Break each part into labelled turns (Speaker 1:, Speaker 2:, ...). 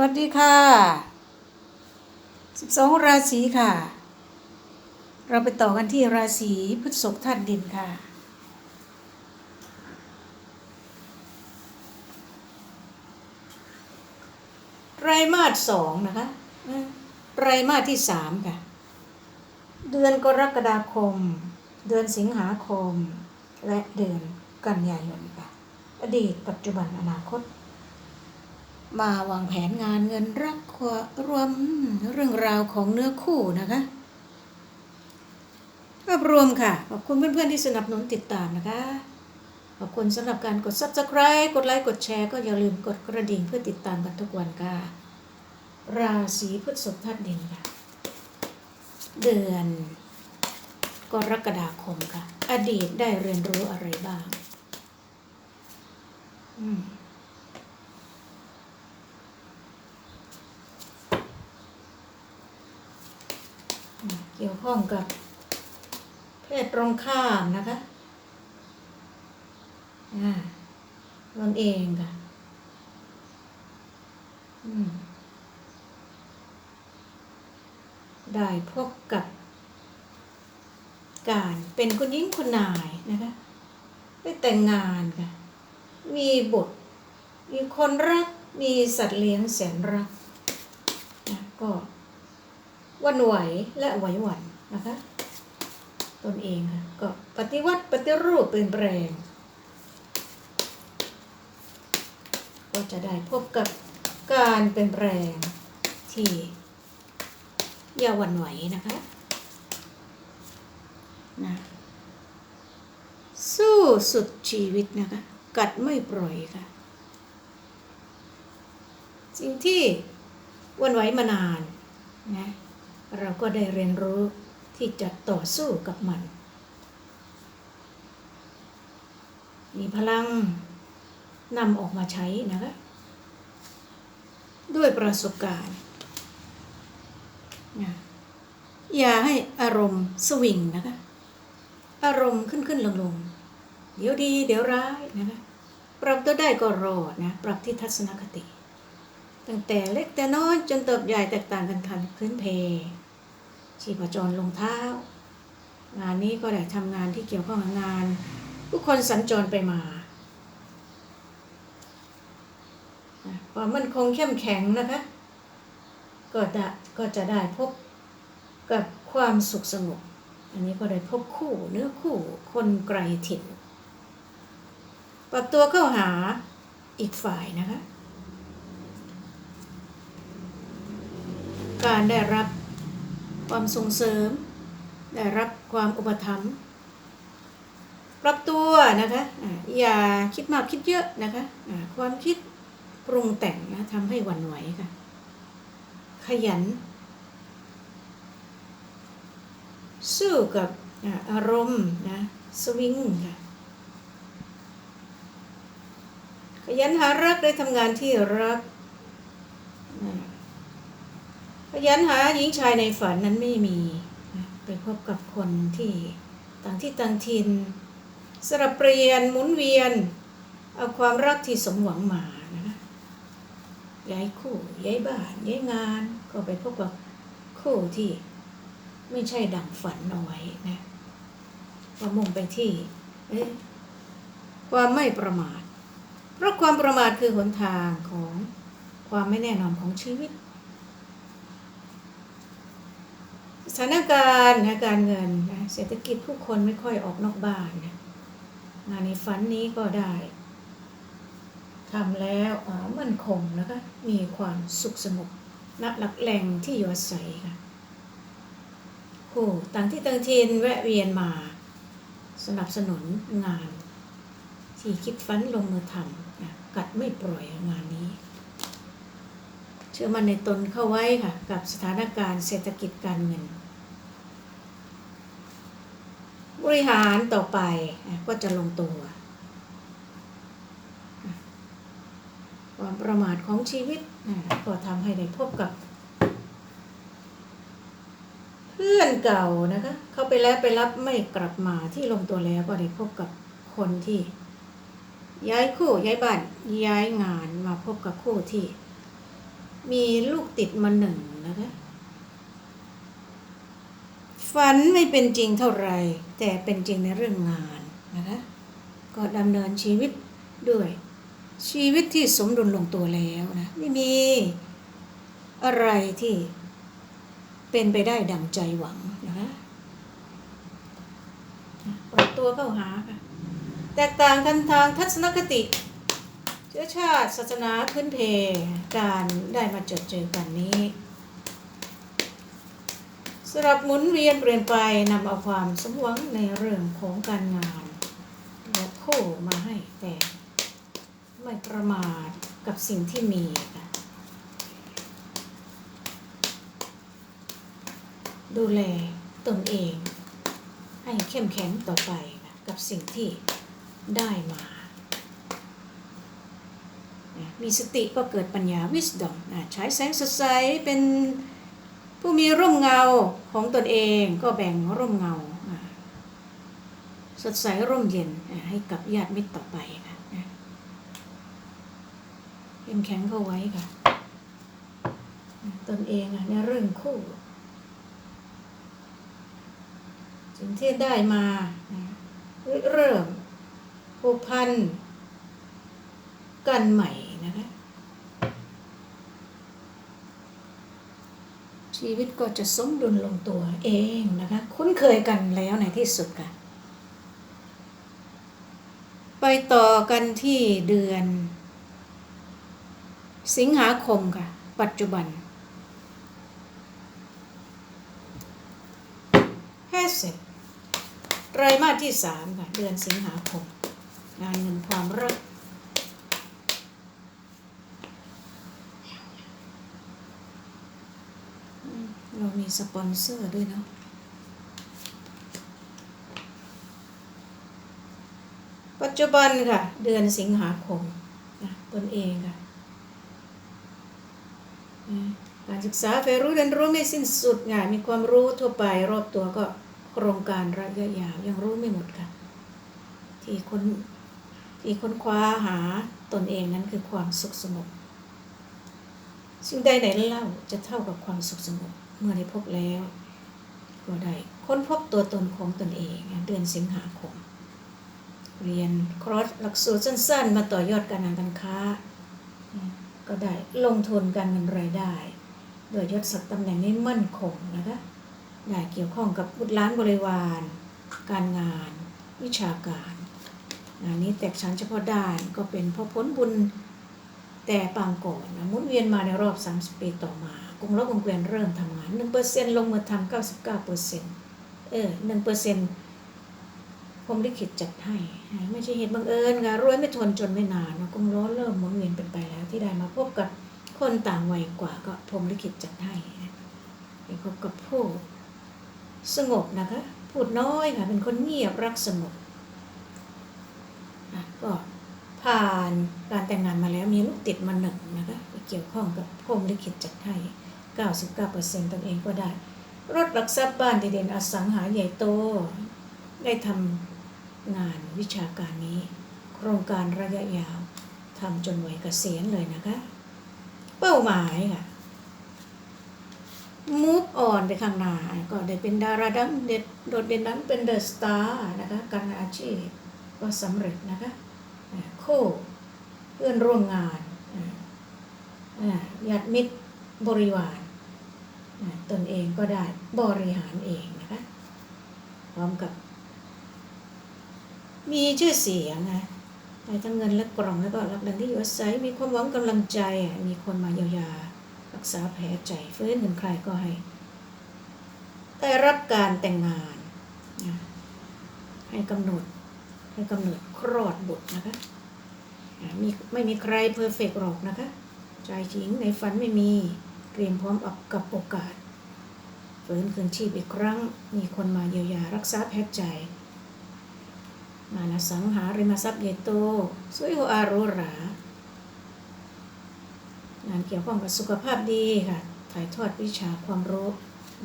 Speaker 1: วัสดีค่ะสิบสองราศีค่ะ เราไปต่อกันที่ราศีพฤษภธาตุดินค่ะ ไตรมาสสองนะคะไตรมาสที่สามค่ะ เดือนกรกฎาคม เดือนสิงหาคม และเดือนกันยายนค่ะ อดีตปัจจุบันอนาคต มาวางแผนงานเงินรักครัวรวมเรื่องราวของเนื้อคู่นะคะภาพรวมค่ะ ขอบคุณเพื่อนๆที่สนับสนุนติดตามนะคะ ขอบคุณสำหรับการกด subscribe กดไลค์ กดแชร์ ก็อย่าลืมกดกระดิ่งเพื่อติดตามกันทุกวันค่ะ ราศีพฤษภธาตุดินค่ะ เดือนกรกฎาคมค่ะ อดีตได้เรียนรู้อะไรบ้าง อืม เกี่ยวข้องกับ เพศตรงข้ามนะคะอ่าตนเองค่ะอได้พบกับ การเป็นคุณหญิงคุณนายนะคะ ได้แต่งงานค่ะ มีบุตร มีคนรัก มีสัตว์เลี้ยงแสนรักนะก็ วันไหวและไหวหวันนะคะตนเองค่ะก็ปฏิวัติปฏิรูปเปลี่ยนแปลง ก็จะได้พบกับการเปลี่ยนแปลงที่อย่าหวั่นไหวนะคะนะสู้สุดชีวิตนะคะ กัดไม่ปล่อยค่ะ สิ่งที่วันไหวมานานนะ เราก็ได้เรียนรู้ที่จะต่อสู้กับมัน มีพลังนำออกมาใช้นะคะ ด้วยประสบการณ์นะอย่าให้อารมณ์สวิงนะคะ อารมณ์ขึ้นขึ้นลงลงเดี๋ยวดี เดี๋ยวร้ายนะคะปรับตัวได้ก็รอดนะ ปรับที่ทัศนคติ ตั้งแต่เล็กแต่น้อยจนเติบใหญ่แตกต่างกันทันพื้นเพ ชีพจรลงเท้า งานนี้ก็ได้ทำงานที่เกี่ยวข้องกับงานทุกคนสัญจรไปมาความมั่นคงเข้มแข็งนะคะก็จะก็จะได้พบกับความสุขสงบอันนี้ก็ได้พบคู่เนื้อคู่คนไกลถิ่นปรับตัวเข้าหาอีกฝ่ายนะคะ การได้รับ ความส่งเสริม ได้รับความอุปถัมภ์ปรับตัวนะคะอย่าคิดมากคิดเยอะนะคะความคิดปรุงแต่งนะทำให้หวั่นไหวค่ะ ขยัน สู้กับอาอารมณ์นะสวิงค่ะขยันหารักได้ทำงานที่รักอ่า พยันหาหญิงชายในฝันนั้นไม่มี ไปพบกับคนที่ต่างที่ต่างถิ่นสลับเปลี่ยนหมุนเวียน เอาความรักที่สมหวังมานะย้ายคู่ย้ายบ้านย้ายงาน ก็ไปพบกับคู่ที่ไม่ใช่ดังฝันเอาไว้นะว่ามุ่งไปที่ความไม่ประมาท เพราะความประมาทคือหนทางของความไม่แน่นอนของชีวิต สถานการณ์นะการเงินนะเศรษฐกิจผู้คนไม่ค่อยออกนอกบ้านนะงานในฝันนี้ก็ได้ทำแล้วมันคงนะคะมีความสุขสงบณหลักแหล่งที่อยู่อาศัยค่ะผู้ต่างที่ต่างถิ่นแวะเวียนมา สนับสนุนงาน ที่คิดฝันลงมือทำนะกัดไม่ปล่อยงานนี้ เชื่อมันในตนเข้าไว้ค่ะ กับสถานการณ์เศรษฐกิจการเงิน บริหารต่อไปก็จะลงตัว ความประมาทของชีวิตก็ทำให้ได้พบกับ เพื่อนเก่านะคะ เข้าไปแล้วไปรับไม่กลับมาที่ลงตัวแล้วก็ได้พบกับคนที่ ย้ายคู่ย้ายบ้านย้ายงานมาพบกับคู่ที่ มีลูกติดมาหนึ่งนะคะ ฝันไม่เป็นจริงเท่าไหรแต่เป็นจริงในเรื่องงานนะคะก็ดำเนินชีวิตด้วย ชีวิตที่สมดุลลงตัวแล้วนะไม่มีอะไรที่เป็นไปได้ดังใจหวังนะคะปรับตัวเข้าหาค่ะ แตกต่างกันทางทัศนคติ เชื้อชาติศาสนาพื้นเพ การได้มาเจอเจอกันนี้ สำหรับหมุนเวียนเปลี่ยนไปนำเอาความสมหวังในเรื่องของการงานและคู่มาให้แต่ไม่ประมาทกับสิ่งที่มีค่ะดูแลตนเอง ให้เข้มแข็งต่อไปนะกับสิ่งที่ได้มานะมีสติก็เกิดปัญญา wisdom นะใช้แสงสดใสเป็น ผู้มีร่มเงาของตนเองก็แบ่งร่มเงาสดใสร่มเย็นให้กับญาติมิตรต่อไปค่ะเข้มแข็งเข้าไว้ค่ะ ตนเองอะในเรื่องคู่สิ่งที่ได้มาเริ่มผูกพันกันใหม่นะคะ ชีวิตก็จะสมดุลลงตัวเองนะคะ คุ้นเคยกันแล้วในที่สุดค่ะ ไปต่อกันที่เดือน สิงหาคมค่ะ ปัจจุบันแค่เสร็จไตรมาสที่สามค่ะ เดือนสิงหาคมงานเงินความรัก เรามีสปอนเซอร์ด้วยเนาะปัจจุบันค่ะ เดือนสิงหาคมนะตนเองค่ะการศึกษาไปรู้เรียนรู้ไม่สิ้นสุดไงมีความรู้ทั่วไปรอบตัวก็โครงการระยะยาวยังรู้ไม่หมดค่ะ ที่ค้นที่ค้นคว้าหาตนเองนั้นคือความสุขสงบสิ่งใดไหนเล่าจะเท่ากับความสุขสงบ เมื่อได้พบแล้ว ก็ได้ค้นพบตัวตนของตนเองเดือนสิงหาคม เรียนคอร์สหลักสูตรสั้น ๆ มาต่อยอดการงานการค้า ก็ได้ลงทุนการเงินรายได้ โดยยศศักดิ์ตำแหน่งนี้มั่นคงนะคะได้เกี่ยวข้องกับบุตรล้านบริวาร การงาน วิชาการงานนี้แตกชั้นเฉพาะด้านก็เป็นเพราะผลบุญแต่ปางก่อนนะหมุนเวียนมาในรอบ 30 ปีต่อมา กงรับวงเกวียนเริ่มทำงาน1%ลงมือทำ99%เออ1%ผมลิขิตจัดให้ ไม่ใช่เหตุบังเอิญค่ะรวยไม่ทนจนไม่นานนะกงล้อเริ่มหมุนเวียนเป็นไปแล้ว ที่ได้มาพบกับคนต่างวัยกว่าก็ผมลิขิตจัดให้ไปพบกับผู้สงบนะคะ พูดน้อยค่ะเป็นคนเงียบรักสงบอะก็ผ่านการแต่งงานมาแล้วมีลูกติดมาหนึ่งนะคะเกี่ยวข้องกับพรมลิขิตจัดให้ 99%ตนเองก็ได้ รถหลักทรัพย์บ้านดีเด่นอสังหาใหญ่โต ได้ทำงานวิชาการนี้ โครงการระยะยาวทำจนวัยเกษียณเลยนะคะ เป้าหมายค่ะมูฟออนไปข้างหน้าก็ได้เป็นดาราดังเด็ดโดดเด่นนั้นเป็นเดอะสตาร์นะคะการอาชีพก็สำเร็จนะคะคู่เพื่อนร่วมงานญาติมิตรบริวาร ตนเองก็ได้บริหารเองนะคะพร้อมกับ มีชื่อเสียงนะได้ทั้งเงินและกล่องแล้วก็รับดังที่อยู่อาศัยมีความหวังกำลังใจอะมีคนมาเยียวยารักษาแผลใจฟื้นเงินใครก็ให้ได้รับการแต่งงานนะให้กำหนดให้กำหนดคลอดบุตรนะคะอะมีไม่มีใครเพอร์เฟกหรอกนะคะ ใจหญิงในฝันไม่มี เตรียมพร้อมอับกับโอกาสฟื้นคืนชีพอีกครั้ง มีคนมาเยียวยารักษาแผลใจงานอสังหาริมทรัพย์ใหญ่โตสวยโหอารหรางานเกี่ยวข้องกับสุขภาพดีค่ะ ถ่ายทอดวิชาความรู้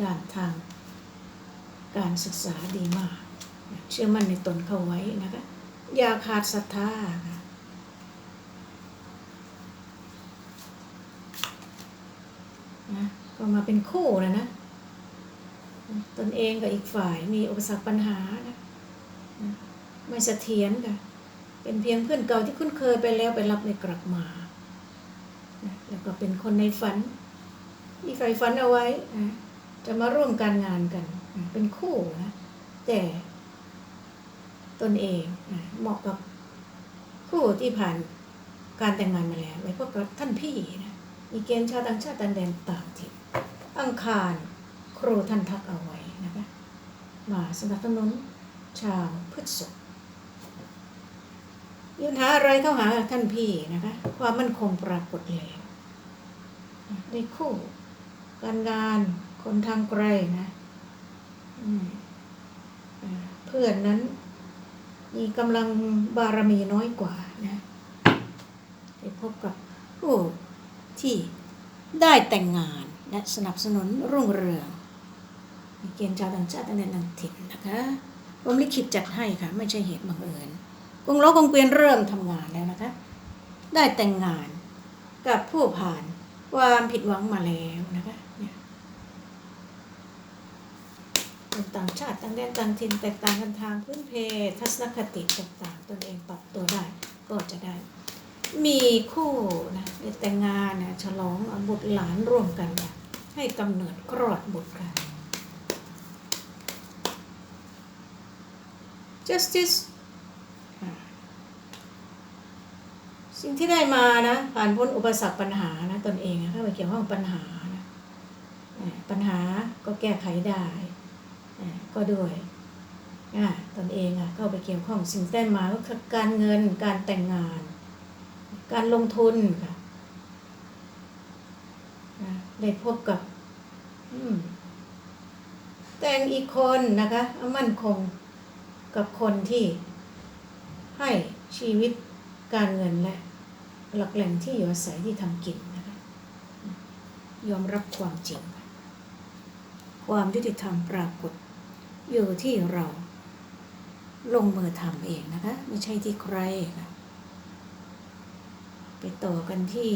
Speaker 1: ด้านทาง การศึกษาดีมาก เชื่อมั่นในตนเข้าไว้นะคะ อย่าขาดศรัทธาค่ะ ก็มาเป็นคู่แล้วนะ ตนเองกับอีกฝ่ายมีอุปสรรคปัญหานะนะไม่เสถียรกันเป็นเพียงเพื่อนเก่าที่คุ้นเคยไปแล้วไปรับในกลับมานะแล้วก็เป็นคนในฝันที่ใฝ่ฝันเอาไว้นะจะมาร่วมการงานกันนะเป็นคู่นะแต่ตนเองนะเหมาะกับคู่ที่ผ่านการแต่งงานมาแล้วไว้พบกับท่านพี่นะ มีเกณฑ์ชาวต่างชาติต่างแดนต่างถิ่นอังคารครูท่านทักเอาไว้นะคะมาสนับสนุนชาวพฤษภมีปัญหาอะไรเข้าหาท่านพี่นะคะ ความมั่นคงปรากฏแล้วได้คู่การงานคนทางไกลนะเพื่อนนั้นมีกำลังบารมีน้อยกว่านะได้พบกับผู้ ที่ได้แต่งงานและสนับสนุนรุ่งเรืองมีเกณฑ์ชาวต่างชาติต่างแดนต่างถิ่นนะคะผมลิขิตจัดให้ค่ะไม่ใช่เหตุบังเอิญกงล้อกงเกวียนเริ่มทำงานแล้วนะคะ ได้แต่งงานกับผู้ผ่านความผิดหวังมาแล้วนะคะเนี่ยคนต่างชาติต่างแดนต่างถิ่นแตกต่างกันทางพื้นเพทัศนคติแตกต่างตนเองปรับตัวได้ก็จะได้ มีคู่นะได้แต่งงานนะฉลองบุตรหลานร่วมกันเนี่ยให้กำเนิดคลอดบุตรกัน justice สิ่งที่ได้มานะผ่านพ้นอุปสรรคปัญหานะตนเองนะเข้าไปเกี่ยวข้องปัญหานะปัญหาก็แก้ไขได้ก็ด้วยตนเองอะก็ไปเกี่ยวข้องสิ่งที่ได้มาก็คือการเงินการแต่งงาน การลงทุนค่ะได้พบกับแต่งอีกคนนะคะ มั่นคงกับคนที่ให้ชีวิตการเงินและ หลักแหล่งที่อยู่อาศัยที่ทำกินนะคะ ยอมรับความจริงค่ะความยุติธรรมปรากฏ อยู่ที่เราลงมือทำเองนะคะ ไม่ใช่ที่ใครค่ะ ไปต่อกันที่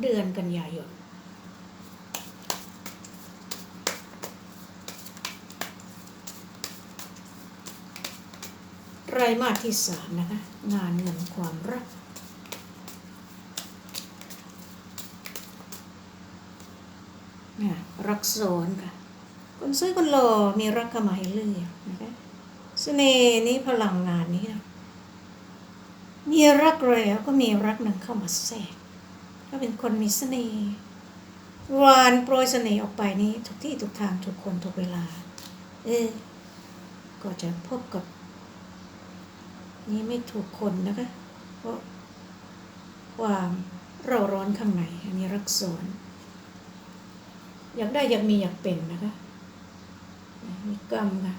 Speaker 1: เดือนกันยายน ไตรมาสที่สามนะคะ งานเงินความรักน่ะรักโซนค่ะ คนสวยคนหล่อมีรักเข้ามาให้เลือก สน่ห์นี้พลังงานนี้นะมีรักแล้วก็มีรักหนึ่งเข้ามาแทรกก็เป็นคนมีเสน่ห์หวานโปรยเสน่ห์ออกไปนี้ทุกที่ทุกทางทุกคนทุกเวลา เออก็จะพบกับ นี่ไม่ถูกคนนะคะ เพราะความเร่าร้อนข้างในมีรักโซนอยากได้อยากมีอยากเป็นนะคะมีกรรมค่ะ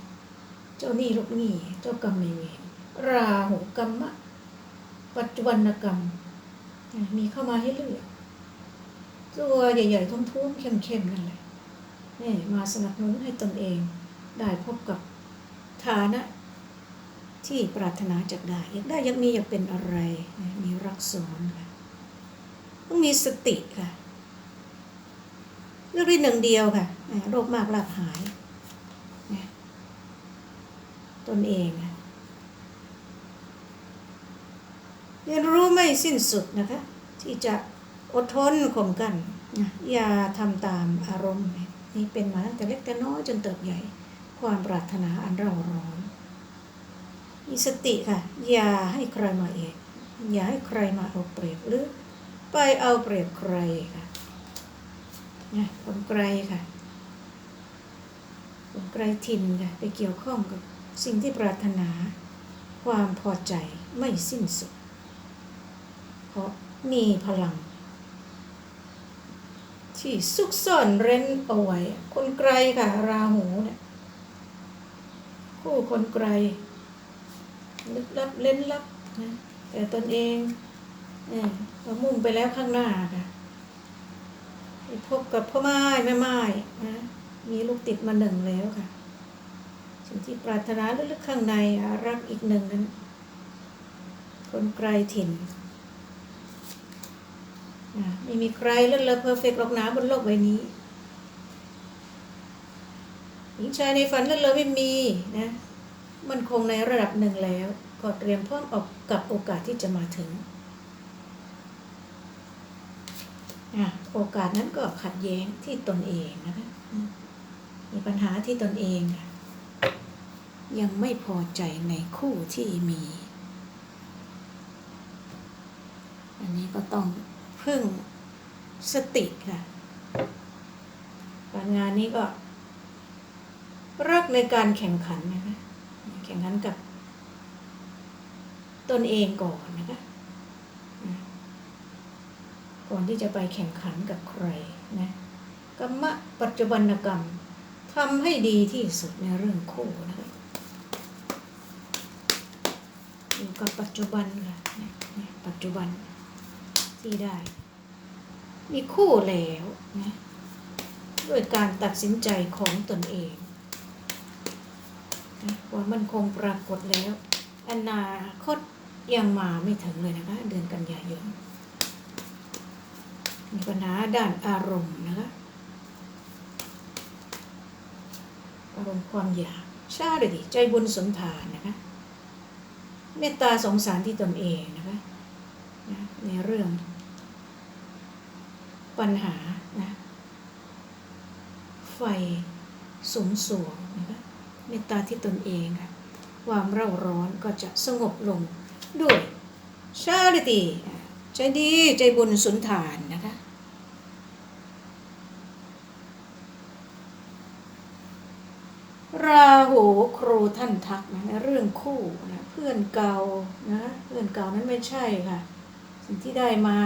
Speaker 1: เจ้าหนี้ลูกหนี้เจ้ากรรมไม่ายเวรราหูกรรมะ ปัจจุบันกรรม มีเข้ามาให้เลือกตัวใหญ่ๆท้วมๆเข้มๆนั่นแหละนี่มาสนับสนุนให้ตนเองได้พบกับฐานะ ที่ปรารถนาจะได้อยากได้อยากมีอยากเป็นอะไร มีรักซ้อนค่ะต้องมีสติค่ะเลือกได้หนึ่งเดียวค่ะโรคมากลาบหาย นเองอะเรียนรู้ไม่สิ้นสุดนะคะ ที่จะอดทนข่มกันนะอย่าทำตามอารมณ์ นี่เป็นมาตั้งแต่เล็กแต่น้อยจนเติบใหญ่ ความปรารถนาอันเร่าร้อนมีสติค่ะ อย่าให้ใครมาเอกอย่าให้ใครมาเอาเปรียบหรือไปเอาเปรียบใครค่ะนะคนไกลค่ะคนไกลถิ่นค่ะ ไปเกี่ยวข้องกับ สิ่งที่ปรารถนา ความพอใจไม่สิ้นสุด เพราะมีพลัง ที่ซุกซ่อนเร้นเอาไว้ คนไกลค่ะราหูเนี่ยคู่คนไกลลึกลับเล่นลับนะแต่ตนเองเออก็มุ่งไปแล้วข้างหน้าค่ะพบกับพ่อไม้แม่ไม้นะมีลูกติดมาหนึ่งแล้วค่ะ สิ่งที่ปรารถนาลึกๆข้างในรักอีกหนึ่งนั้น คนไกลถิ่นไม่มีใครเลิศเลอเพอร์เฟกต์หรอกหนาบนโลกใบนี้หญิงชายในฝันเลิศเลอไม่มีนะมันคงในระดับหนึ่งแล้ว ก็เตรียมพร้อมออกกับโอกาสที่จะมาถึงโอกาสนั้นก็ขัดแย้งที่ตนเองนะคะมมีปัญหาที่ตนเองค่ะ ยังไม่พอใจในคู่ที่มี อันนี้ก็ต้องพึ่งสติค่ะ การงานนี้ก็รักในการแข่งขันนะคะ แข่งขันกับตนเองก่อนนะคะ ก่อนที่จะไปแข่งขันกับใครนะกรรมะปัจจุบันกรรมทำให้ดีที่สุดในเรื่องคู่นะคะอยู่ กับปัจจุบันค่ะเนี่ยนะปัจจุบันที่ได้ มีคู่แล้วนะด้วยการตัดสินใจของตนเองว่ามันคงปรากฏแล้วอนาคตยังมาไม่ถึงเลยนะคะ เดือนกันยายนมีปัญหาด้านอารมณ์นะคะอารมณ์ความอยากชาเลยดิใจบุญสมทานนะคะ เมตตาสงสารที่ตนเองนะคะนะในเรื่อง ปัญหานะไฟสูงสวงนะคะเมตตาที่ตนเองค่ะความเร่าร้อนก็จะสงบลงด้วยชาริตีใจดีใจบุญสุนทานนะคะราหูครูท่านทักนะในเรื่องคู่นะ พื่อนเก่านะเพื่อนเก่านั้นไม่ใช่ค่ะ สิ่งที่ได้มา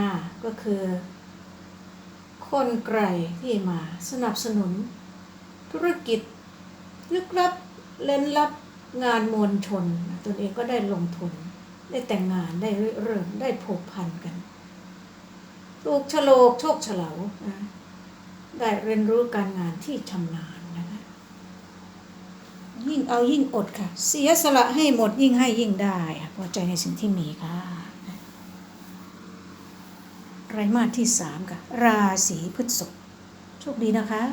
Speaker 1: ก็คือ คนไกลที่มาสนับสนุน ธุรกิจลึกลับเล่นลับงานมวลชนตนเองก็ได้ลงทุน ได้แต่งงานได้เริ่มได้ผูกพันกันลูกฉลกโชคเฉลานะได้เรียนรู้การงานที่ชำนาญ ยิ่งเอายิ่งอดค่ะ เสียสละให้หมดยิ่งให้ยิ่งได้ค่ะพอใจในสิ่งที่มีค่ะไตรมาสที่สามค่ะ ราศีพฤษภโชคดีนะคะ